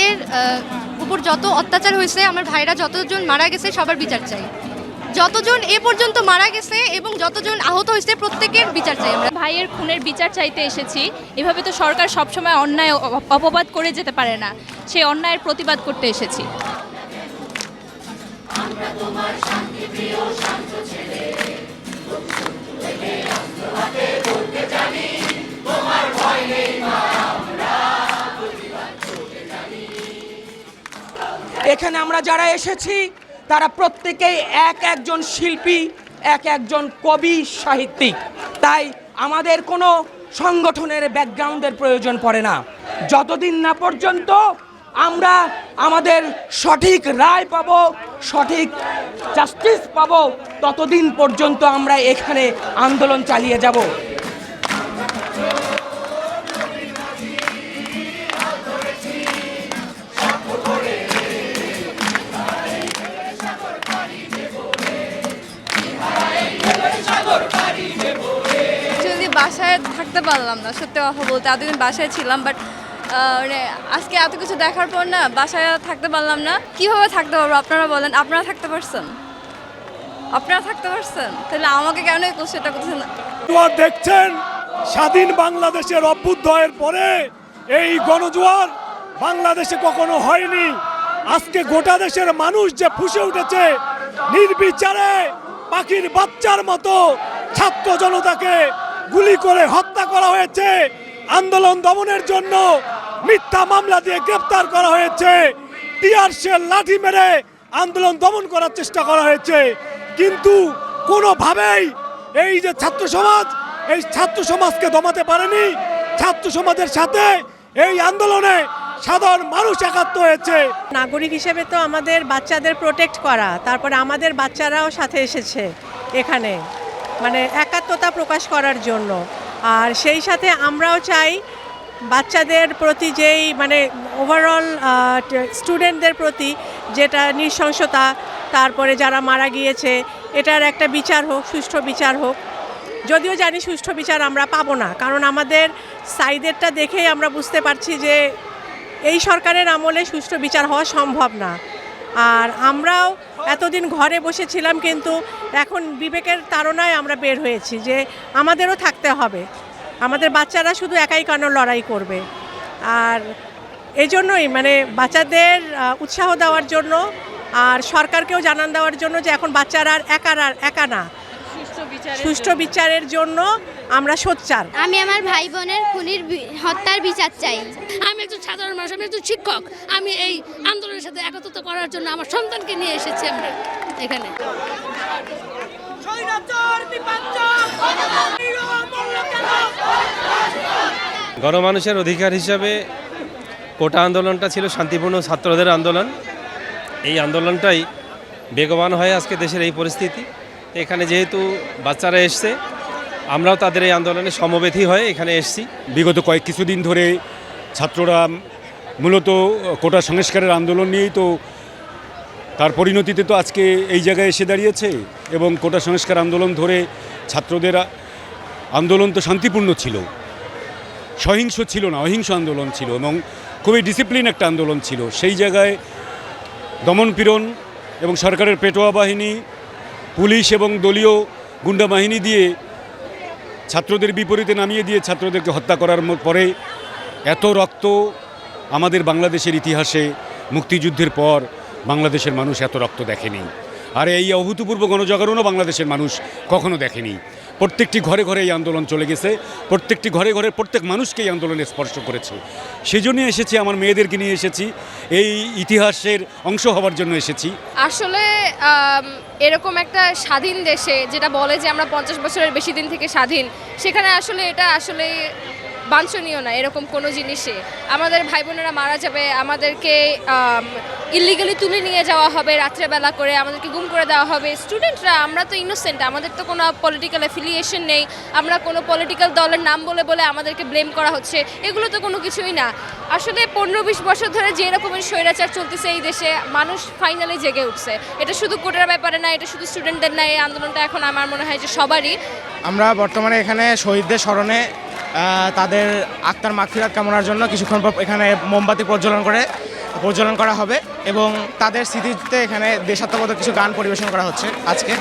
আমার আহ, উপর যত অত্যাচার হয়েছে আমার ভাইরা যতজন মারা গেছে সবার বিচার চাই। যতজন এ পর্যন্ত মারা গেছে এবং যতজন আহত হয়েছে প্রত্যেকের বিচার চাই আমরা। ভাইয়ের খুনের বিচার চাইতে এসেছি। এভাবে তো সরকার সবসময় অন্যায় অপবাদ করে যেতে পারে না। সেই অন্যায়ের প্রতিবাদ করতে এসেছি। এখানে আমরা যারা এসেছি, তারা প্রত্যেকেই এক একজন শিল্পী, এক একজন কবি, সাহিত্যিক। তাই আমাদের কোনো সংগঠনের ব্যাকগ্রাউন্ডের প্রয়োজন পড়ে না। যতদিন না পর্যন্ত আমরা আমাদের সঠিক রায় পাবো, সঠিক জাস্টিস পাবো, ততদিন পর্যন্ত আমরা এখানে আন্দোলন চালিয়ে যাব। থাকতে পারলাম না, সত্যি কথা বলতে এতদিন বাসায় ছিলাম বাট মানে আজকে এত কিছু দেখার পর না বাসায় থাকতে পারলাম না। কীভাবে থাকতে পারব আপনারা বলেন, আপনারা থাকতে পারছেন? আপনারা থাকতে পারছেন? তাহলে আমাকে কেন এই কোশ্চেনটা করছেন দেখছেন? স্বাধীন বাংলাদেশের অভ্যুদয়ের পরে এই গণজোয়ার বাংলাদেশে কখনো হয়নি। আজকে গোটা দেশের মানুষ যে ফুসে উঠেছে, নির্বিচারে পাখির বাচ্চার মতো ছাত্র জনতাকে গুলি করে হত্যা করা হয়েছে। আন্দোলন দমনের জন্য মিথ্যা মামলা দিয়ে গ্রেপ্তার করা হয়েছে। টিয়ার লাঠি মেরে আন্দোলন দমন করার চেষ্টা করা হয়েছে। কিন্তু কোনোভাবেই এই যে ছাত্র সমাজ, এই ছাত্র সমাজকে দমাতে পারেনি। ছাত্র সমাজের সাথে এই আন্দোলনে সাধারণ মানুষ একাত্ম হয়েছে। নাগরিক হিসেবে তো আমাদের বাচ্চাদের প্রোটেক্ট করা, তারপরে আমাদের বাচ্চারাও সাথে এসেছে এখানে। মানে একাত্মতা প্রকাশ করার জন্য। আর সেই সাথে আমরাও চাই বাচ্চাদের প্রতি যেই মানে ওভারঅল স্টুডেন্টদের প্রতি যেটা নৃশংসতা, তারপরে যারা মারা গিয়েছে, এটার একটা বিচার হোক, সুষ্ঠু বিচার হোক। যদিও জানি সুষ্ঠু বিচার আমরা পাবো না, কারণ আমাদের সাইডেরটা দেখেই আমরা বুঝতে পারছি যে এই সরকারের আমলে সুষ্ঠু বিচার হওয়া সম্ভব না। আর আমরাও এতদিন ঘরে বসেছিলাম, কিন্তু এখন বিবেকের তাড়নায় আমরা বের হয়েছি যে আমাদেরও থাকতে হবে। আমাদের বাচ্চারা শুধু একাই কেন লড়াই করবে? আর এই জন্যই মানে বাচ্চাদের উৎসাহ দেওয়ার জন্য আর সরকারকেও জানান দেওয়ার জন্য যে এখন বাচ্চারা আর একা আর, একা না। সুষ্ঠু বিচারের জন্য আমরা সোচ্চার। আমি আমার ভাই বোনের খুনির হত্যার বিচার চাই। আমি একজন সাধারণ মানুষ আমি একজন শিক্ষক। আমি এই আন্দোলনের সাথে একত্রিত করার জন্য আমার সন্তানকে নিয়ে এসেছি আমরা এখানে। গণমানুষের অধিকার হিসাবে কোটা আন্দোলনটা ছিল শান্তিপূর্ণ ছাত্রদের আন্দোলন। এই আন্দোলনটাই বেগবান হয় আজকে দেশের এই পরিস্থিতি। এখানে যেহেতু বাচ্চারা এসছে, আমরাও তাদের এই আন্দোলনে সমবেথী হয়ে এখানে এসছি। বিগত কয়েক কিছুদিন ধরে ছাত্ররা মূলত কোটা সংস্কারের আন্দোলন নিয়েই তো তার পরিণতিতে তো আজকে এই জায়গায় এসে দাঁড়িয়েছে এবং কোটা সংস্কার আন্দোলন ধরে ছাত্রদের আন্দোলন তো শান্তিপূর্ণ ছিল। সহিংস ছিল না, অহিংস আন্দোলন ছিল এবং খুবই ডিসিপ্লিন একটা আন্দোলন ছিল। সেই জায়গায় দমনপীড়ন এবং সরকারের পেটোয়া বাহিনী পুলিশ এবং দলীয় গুন্ডা বাহিনী দিয়ে ছাত্রদের বিপরীতে নামিয়ে দিয়ে ছাত্রদেরকে হত্যা করার পরে এত রক্ত আমাদের বাংলাদেশের ইতিহাসে মুক্তিযুদ্ধের পর বাংলাদেশের মানুষ এত রক্ত দেখেনি। আর এই অভূতপূর্ব গণজাগরণও বাংলাদেশের মানুষ কখনো দেখেনি। প্রত্যেকটি ঘরে ঘরে এই আন্দোলন চলে গেছে, প্রত্যেকটি ঘরে ঘরে প্রত্যেক মানুষকে এই আন্দোলনে স্পর্শ করেছে। সেই জন্যই এসেছি, আমার মেয়েদেরকে নিয়ে এসেছি, এই ইতিহাসের অংশ হওয়ার জন্য এসেছি। আসলে এরকম একটা স্বাধীন দেশে যেটা বলে যে আমরা পঞ্চাশ বছরের বেশি দিন থেকে স্বাধীন, সেখানে আসলে এটা আসলে বাঞ্ছনীয় না, এরকম কোনো জিনিসে আমাদের ভাই বোনেরা মারা যাবে, আমাদেরকে ইলিগালি তুলে নিয়ে যাওয়া হবে রাত্রেবেলা করে, আমাদেরকে গুম করে দেওয়া হবে। স্টুডেন্টরা আমরা তো ইনোসেন্ট আমাদের তো কোনো পলিটিক্যাল অ্যাফিলিয়েশন নেই। আমরা কোনো পলিটিক্যাল দলের নাম বলে বলে আমাদেরকে ব্লেম করা হচ্ছে। এগুলো তো কোনো কিছুই না। আসলে পনেরো বিশ বছর ধরে যে রকমের স্বৈরাচার চলতেছে এই দেশে, মানুষ ফাইনালি জেগে উঠছে। এটা শুধু কোটার ব্যাপারে না, এটা শুধু স্টুডেন্টদের না, এই আন্দোলনটা এখন আমার মনে হয় যে সবারই। আমরা বর্তমানে এখানে শহীদদের স্মরণে তাদের আক্তার মাগফিরাত কামনার জন্য কিছুক্ষণ পর এখানে মোমবাতি প্রজ্বলন করে, প্রজ্বলন করা হবে এবং তাদের স্মৃতিতে এখানে দেশাত্মবোধক কিছু গান পরিবেশন করা হচ্ছে আজকে।